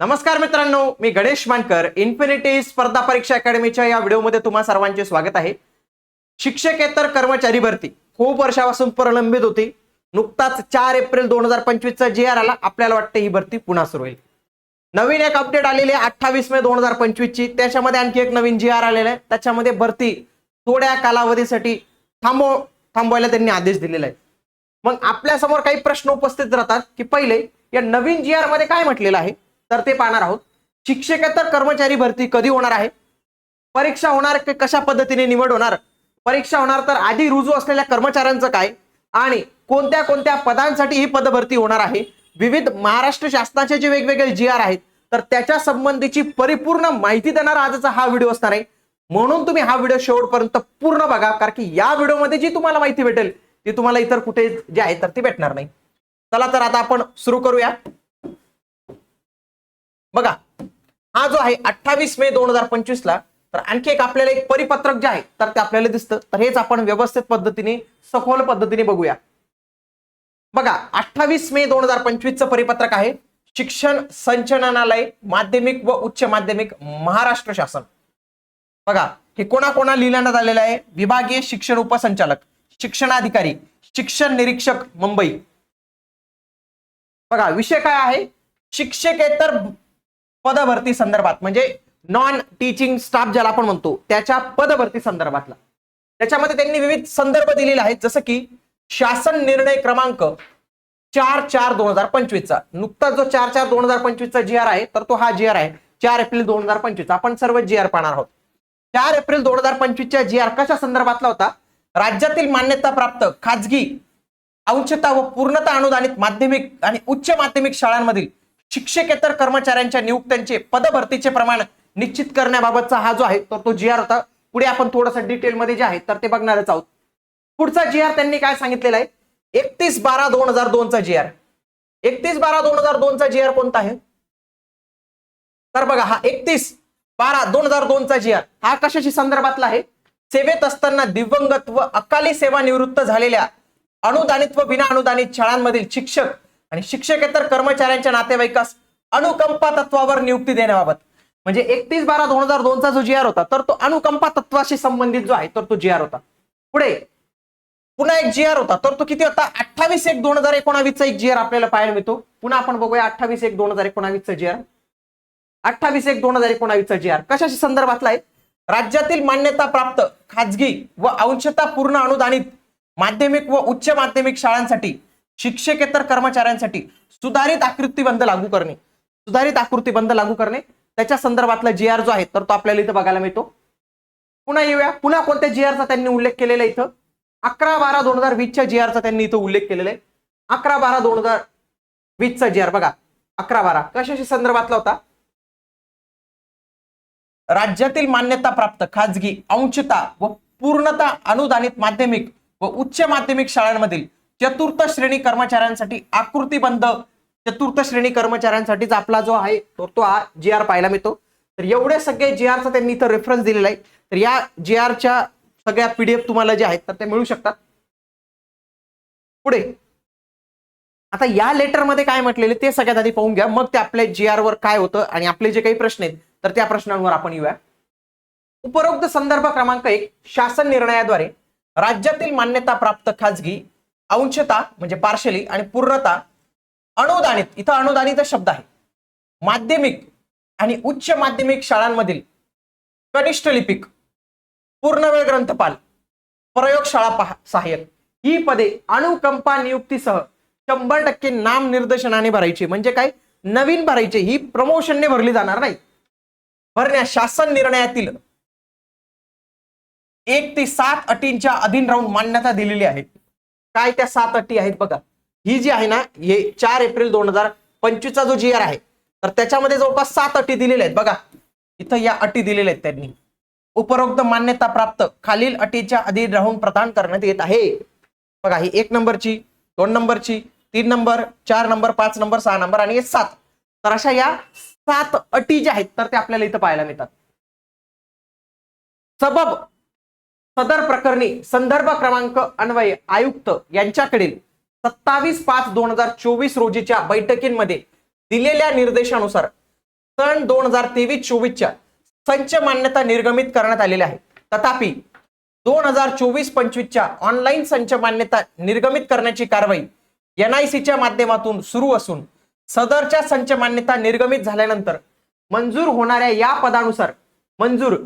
नमस्कार मित्रांनो मी गणेश मानकर इन्फिनिटी स्पर्धा परीक्षा अकॅडमीच्या या व्हिडिओमध्ये तुम्हा सर्वांचे स्वागत आहे. शिक्षकेतर कर्मचारी भरती खूप वर्षापासून प्रलंबित होती. नुकताच चार एप्रिल दोन हजार पंचवीसचा जी आर आला आपल्याला वाटतं ही भरती पुन्हा सुरू होईल. नवीन एक अपडेट आलेली आहे अठ्ठावीस मे दोन हजार पंचवीस ची त्याच्यामध्ये आणखी एक नवीन जी आर आलेला आहे त्याच्यामध्ये भरती थोड्या कालावधीसाठी थांबव थांबवायला त्यांनी आदेश दिलेला आहे. मग आपल्यासमोर काही प्रश्न उपस्थित राहतात की पहिले या नवीन जी आरमध्ये काय म्हटलेलं आहे? तर ते पाहणार आहोत. शिक्षकेतर कर्मचारी भरती कधी होणार आहे? परीक्षा होणार की कशा पद्धतीने निवड होणार? परीक्षा होणार तर आधी रुजू असलेल्या कर्मचाऱ्यांचं काय? आणि कोणत्या कोणत्या पदांसाठी ही पदभरती होणार आहे? विविध महाराष्ट्र शासनाचे जे वेगवेगळे जी आर आहेत तर त्याच्या संबंधीची परिपूर्ण माहिती देणारा आजचा हा व्हिडिओ असणार आहे. म्हणून तुम्ही हा व्हिडिओ शेवटपर्यंत पूर्ण बघा कारण की या व्हिडिओमध्ये जी तुम्हाला माहिती भेटेल ती तुम्हाला इतर कुठे जे आहे तर ती भेटणार नाही. चला तर आता आपण सुरू करूया. बघा हा जो आहे अठ्ठावीस मे दोन हजार पंचवीस ला तर आणखी एक आपल्याला एक परिपत्रक जे आहे तर ते आपल्याला दिसतं. तर हेच आपण व्यवस्थित पद्धतीने सखोल पद्धतीने बघूया. बघा अठ्ठावीस मे दोन हजार पंचवीसचं परिपत्रक आहे. शिक्षण संचालनालय माध्यमिक व उच्च माध्यमिक महाराष्ट्र शासन. बघा हे कोणाकोणा लिहिण्यात आलेलं आहे? विभागीय शिक्षण उपसंचालक शिक्षणाधिकारी शिक्षण निरीक्षक मुंबई. बघा विषय काय आहे? शिक्षकेतर पदभरती संदर्भात म्हणजे नॉन टीचिंग स्टाफ ज्याला आपण म्हणतो त्याच्या पदभरती संदर्भातला. त्याच्यामध्ये त्यांनी विविध संदर्भ दिलेले आहेत जसं की शासन निर्णय क्रमांक चार चार दोन हजार पंचवीसचा. नुकताच जो चार चार दोन हजार पंचवीसचा जी आर आहे तर तो हा जी आर आहे. चार एप्रिल दोन हजार पंचवीस आपण सर्व जी आर पाहणार आहोत. चार एप्रिल दोन हजार पंचवीसच्या जी आर कशा संदर्भातला होता? राज्यातील मान्यता प्राप्त खाजगी अंशता व पूर्णता अनुदानित माध्यमिक आणि उच्च माध्यमिक शाळांमधील शिक्षकेतर कर्मचाऱ्यांच्या नियुक्त्यांचे पदभरतीचे प्रमाण निश्चित करण्याबाबतचा हा जो आहे तर तो जी आर होता. पुढे आपण थोडंसं डिटेलमध्ये जे आहे तर ते बघणारच आहोत. पुढचा जी आर त्यांनी काय सांगितलेला आहे? एकतीस बारा दोन हजार दोनचा जी आर एकतीस बारा दोन हजार दोनचा जी आर कोणता आहे? तर बघा हा एकतीस बारा दोन हजार दोनचा जी आर हा कशाशी संदर्भातला आहे? सेवेत असताना दिवंगत व अकाली सेवानिवृत्त झालेल्या अनुदानित व विना अनुदानित शाळांमधील शिक्षक आणि शिक्षकेतर कर्मचाऱ्यांच्या नातेवाईकास अनुकंपा तत्वावर नियुक्ती देण्याबाबत. म्हणजे एकतीस बारा दोन हजार दोनचा जो जी आर होता तर तो अनुकंपा तत्वाशी संबंधित जो आहे तर तो जी आर होता. पुढे पुन्हा एक जी आर होता तर तो किती होता? अठ्ठावीस एक दोन हजार एकोणावीसचा एक जी आर आपल्याला पाहायला मिळतो. पुन्हा आपण बघूया अठ्ठावीस एक दोन हजार एकोणावीसचा जी आर अठ्ठावीस एक दोन हजार एकोणावीसचा जी आर कशाशी संदर्भातला आहे? राज्यातील मान्यता प्राप्त खाजगी व अंशता पूर्ण अनुदानित माध्यमिक व उच्च माध्यमिक शाळांसाठी शिक्षकेतर कर्मचाऱ्यांसाठी सुधारित आकृतीबंध लागू करणे. सुधारित आकृतीबंध लागू करणे. त्याच्या संदर्भातला जी आर जो आहे तर तो आपल्याला इथं बघायला मिळतो. पुन्हा येऊया. पुन्हा कोणत्या जी आरचा त्यांनी उल्लेख केलेला आहे इथं? अकरा बारा दोन हजार वीसच्या जी आरचा त्यांनी इथं उल्लेख केलेला आहे. अकरा बारा दोन हजार वीसचा जी आर बघा. अकरा बारा. कशाशी संदर्भातला होता? राज्यातील मान्यता प्राप्त खाजगी अंशता व पूर्णता अनुदानित माध्यमिक व उच्च माध्यमिक शाळांमधील चतुर्थ श्रेणी कर्मचाऱ्यांसाठी आकृतीबंध चतुर्थ श्रेणी कर्मचाऱ्यांसाठीच आपला जो आहे तो तो हा जी आर पाहायला मिळतो. तर एवढे सगळे जी आरचा त्यांनी इथं रेफरन्स दिलेला आहे. तर या जी आरच्या सगळ्या पीडीएफ तुम्हाला जे आहेत तर ते मिळू शकतात. पुढे. आता या लेटरमध्ये काय म्हटलेले ते सगळ्यात आधी पाहून घ्या. मग ते आपल्या जी आर वर काय होतं आणि आपले जे काही प्रश्न आहेत तर त्या प्रश्नांवर आपण येऊया. उपरोक्त संदर्भ क्रमांक एक शासन निर्णयाद्वारे राज्यातील मान्यता प्राप्त खाजगी अंशता म्हणजे पार्शली आणि पूर्णता अनुदानित इथं अनुदानित शब्द आहे. माध्यमिक आणि उच्च माध्यमिक शाळांमधील कनिष्ठ लिपिक पूर्णवेळ ग्रंथपाल प्रयोगशाळा सहाय्यक ही पदे अनुकंपा नियुक्तीसह शंभर टक्के नाम निर्देशनाने भरायची. म्हणजे काय? नवीन भरायचे. ही प्रमोशनने भरली जाणार नाही. भरण्यास शासन निर्णयातील एक ते सात अटींच्या अधीन राहून मान्यता दिलेली आहे. काय त्या सात अटी आहेत बघा. ही जी आहे ना हे चार एप्रिल दोन हजार पंचवीसचा जो जी आर आहे तर त्याच्यामध्ये जवळपास सात अटी दिलेल्या आहेत बघा. इथं या अटी दिलेल्या आहेत त्यांनी. उपरोक्त मान्यता प्राप्त खालील अटीच्या अधीन राहून प्रदान करण्यात येत आहे. बघा ही एक नंबरची दोन नंबरची तीन नंबर चार नंबर पाच नंबर सहा नंबर आणि सात. तर अशा या सात अटी ज्या आहेत तर ते आपल्याला इथं पाहायला मिळतात. सबब सदर प्रकरणी संदर्भ क्रमांक अन्वये आयुक्त यांच्याकडील सत्तावीस पाच दोन हजार चोवीस रोजीच्या बैठकींमध्ये दिलेल्या निर्देशानुसार सन दोन हजार तेवीस चोवीसच्या संच मान्यता निर्गमित करण्यात आलेल्या आहे तथापि दोन हजार चोवीस पंचवीसच्या ऑनलाईन संच मान्यता निर्गमित करण्याची कारवाई एनआयसीच्या माध्यमातून सुरू असून सदरच्या संच मान्यता निर्गमित झाल्यानंतर मंजूर होणाऱ्या या पदानुसार मंजूर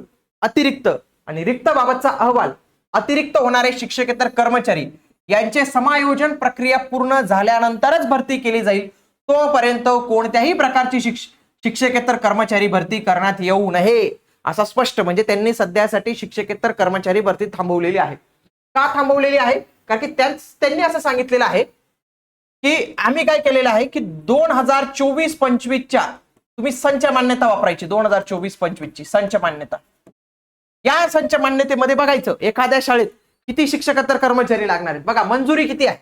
अतिरिक्त आणि रिक्त बाबतचा अहवाल अतिरिक्त होणारे शिक्षकेतर कर्मचारी यांचे समायोजन प्रक्रिया पूर्ण झाल्यानंतरच भरती केली जाईल. तोपर्यंत कोणत्याही प्रकारची शिक्ष शिक्षकेतर कर्मचारी भरती करण्यात येऊ नये असा स्पष्ट म्हणजे त्यांनी सध्यासाठी शिक्षकेतर कर्मचारी भरती थांबवलेली आहे. का थांबवलेली आहे? कारण की त्याच त्यांनी असं सांगितलेलं आहे की आम्ही काय केलेलं आहे की दोन हजार चोवीस पंचवीसच्या तुम्ही संच मान्यता वापरायची दोन हजार चोवीस पंचवीसची संच मान्यता. या संच मान्यतेमध्ये बघायचं एखाद्या शाळेत किती शिक्षकेतर कर्मचारी लागणार आहेत. बघा मंजुरी किती आहे?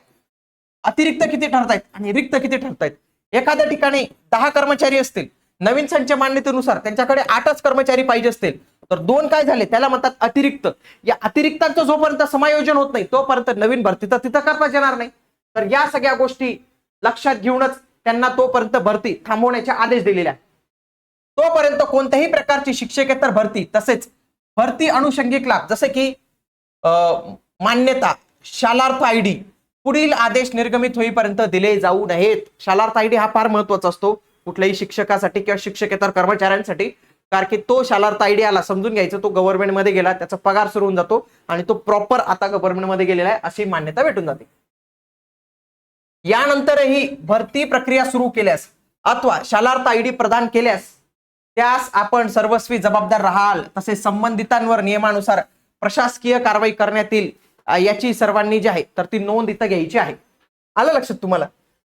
अतिरिक्त किती ठरतायत आणि रिक्त किती ठरतायत? एखाद्या ठिकाणी दहा कर्मचारी असतील नवीन संच मान्यतेनुसार त्यांच्याकडे आठच कर्मचारी पाहिजे असतील तर दोन काय झाले? त्याला म्हणतात अतिरिक्त. या अतिरिक्तांचं जोपर्यंत समायोजन होत नाही तोपर्यंत नवीन भरती तर तिथं करताच येणार नाही. तर या सगळ्या गोष्टी लक्षात घेऊनच त्यांना तोपर्यंत भरती थांबवण्याचे आदेश दिलेले आहेत. तोपर्यंत कोणत्याही प्रकारची शिक्षकेतर भरती तसेच भरती अनुषंगिक लाभ जसे की मान्यता शालार्थ आय डी पुढील आदेश निर्गमित होईपर्यंत दिले जाऊ नयेत. शालार्थ आय डी हा फार महत्त्वाचा असतो. कुठल्याही शिक्षकासाठी किंवा शिक्षकेतर कर्मचाऱ्यांसाठी कारण की तो शालार्थ आय डी आला समजून घ्यायचं तो गव्हर्नमेंटमध्ये गेला त्याचा पगार सुरू होऊन जातो आणि तो प्रॉपर आता गव्हर्नमेंटमध्ये गेलेला आहे अशी मान्यता भेटून जाते. यानंतरही भरती प्रक्रिया सुरू केल्यास अथवा शालार्थ आय डी प्रदान केल्यास त्यास आपण सर्वस्वी जबाबदार राहाल. तसेच संबंधितांवर नियमानुसार प्रशासकीय कारवाई करण्यात येईल याची सर्वांनी जी आहे तर ती नोंद इथं घ्यायची आहे. आलं लक्षात तुम्हाला?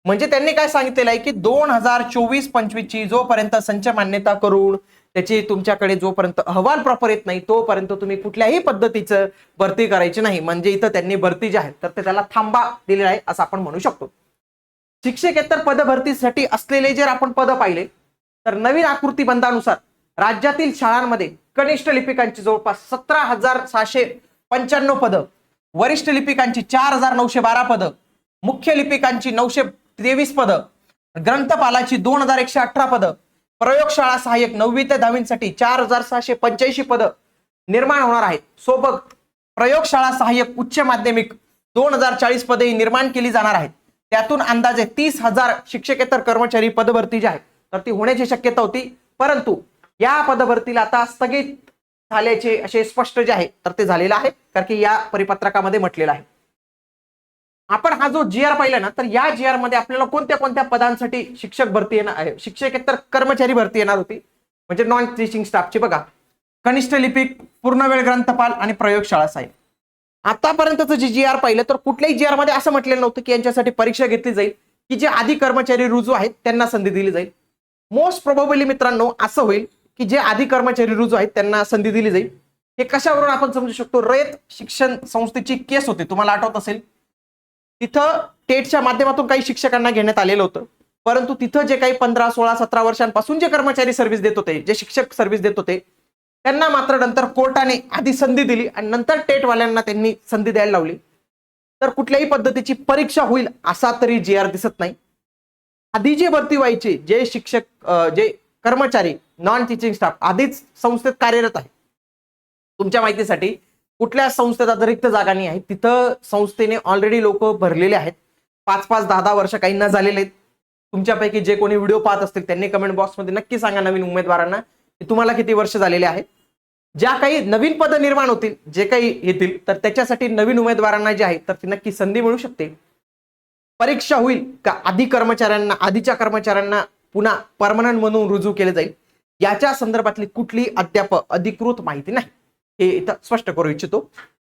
म्हणजे त्यांनी काय सांगितलेलं आहे की दोन हजार चोवीस पंचवीसची जोपर्यंत संच मान्यता करून त्याची तुमच्याकडे जोपर्यंत अहवाल प्रॉपर येत नाही तोपर्यंत तुम्ही कुठल्याही पद्धतीचं भरती करायची नाही. म्हणजे इथं त्यांनी भरती जी आहे तर ते त्याला थांबा दिलेला आहे असं आपण म्हणू शकतो. शिक्षकेतर पदभरतीसाठी असलेले जर आपण पद पाहिले तर नवीन आकृती बंधानुसार राज्यातील शाळांमध्ये कनिष्ठ लिपिकांची जवळपास सतरा हजार सहाशे पंच्याण्णव पदं वरिष्ठ लिपिकांची चार हजार नऊशे बारा पदं मुख्य लिपिकांची नऊशे तेवीस पदं ग्रंथपालाची दोन हजार एकशे अठरा पदं प्रयोगशाळा सहाय्यक नववी ते दहावीसाठी चार हजार सहाशे पंच्याऐंशी पदं निर्माण होणार आहेत. सोबत प्रयोगशाळा सहाय्यक उच्च माध्यमिक दोन हजार चाळीस पदे निर्माण केली जाणार आहेत. त्यातून अंदाजे तीस हजार शिक्षकेतर कर्मचारी पदभरती जे आहेत. तर ती होण्याची शक्यता होती. परंतु या पदभरतीला आता स्थगित झाल्याचे असे स्पष्ट जे आहे तर ते झालेलं आहे कारण की या परिपत्रकामध्ये म्हटलेलं आहे. आपण हा जो जी आर पाहिला ना तर या जी आरमध्ये आपल्याला कोणत्या कोणत्या पदांसाठी शिक्षक भरती येणार आहे? शिक्षकेतर कर्मचारी भरती येणार होती. म्हणजे नॉन टीचिंग स्टाफची बघा. कनिष्ठ लिपिक पूर्णवेळ ग्रंथपाल आणि प्रयोगशाळा साहेब. आतापर्यंतचं जे जी आर पाहिलं तर कुठल्याही जी आरमध्ये असं म्हटलेलं नव्हतं की यांच्यासाठी परीक्षा घेतली जाईल की जे आधी कर्मचारी रुजू आहेत त्यांना संधी दिली जाईल. मोस्ट प्रॉबेबली मित्रांनो असं होईल की जे आधी कर्मचारी रुजू आहेत त्यांना संधी दिली जाईल. हे कशावरून आपण समजू शकतो? रयत शिक्षण संस्थेची केस होती. तुम्हाला आठवत असेल? तिथं टेटच्या माध्यमातून काही शिक्षकांना घेण्यात आलेलं होतं. परंतु तिथं जे काही पंधरा सोळा सतरा वर्षांपासून जे कर्मचारी सर्व्हिस देत होते जे शिक्षक सर्व्हिस देत होते त्यांना मात्र नंतर कोर्टाने आधी संधी दिली आणि नंतर टेटवाल्यांना त्यांनी संधी द्यायला लावली. तर कुठल्याही पद्धतीची परीक्षा होईल असा तरी जी आर दिसत नाही. आधी जे भरती व्हायचे जे शिक्षक जे कर्मचारी नॉन टीचिंग स्टाफ आधीच संस्थेत कार्यरत आहे तुमच्या माहितीसाठी कुठल्या संस्थेत अतिरिक्त जागा नाही आहेत तिथं संस्थेने ऑलरेडी लोक भरलेले आहेत. पाच पाच दहा दहा वर्ष काहींना झालेले आहेत. तुमच्यापैकी जे कोणी व्हिडिओ पाहत असतील त्यांनी कमेंट बॉक्समध्ये नक्की सांगा नवीन उमेदवारांना की तुम्हाला किती वर्ष झालेले आहेत. ज्या काही नवीन पद निर्माण होतील जे काही येतील तर त्याच्यासाठी नवीन उमेदवारांना जे आहे तर ती नक्की संधी मिळू शकते. परीक्षा होईल का? आधी कर्मचाऱ्यांना आधीच्या कर्मचाऱ्यांना पुन्हा परमनंट म्हणून रुजू केले जाईल? याच्या संदर्भातली कुठली अद्याप अधिकृत माहिती नाही. हे इथं स्पष्ट करू इच्छितो.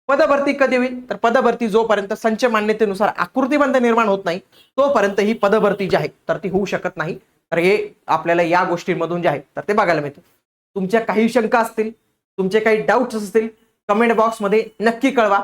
पदभरती कधी होईल? तर पदभरती जोपर्यंत संच मान्यतेनुसार आकृतीबंध निर्माण होत नाही तोपर्यंत ही पदभरती जी आहे तर ती होऊ शकत नाही. तर हे आपल्याला या गोष्टींमधून जे आहे तर ते बघायला मिळतं. तुमच्या काही शंका असतील तुमचे काही डाऊट्स असतील कमेंट बॉक्समध्ये नक्की कळवा.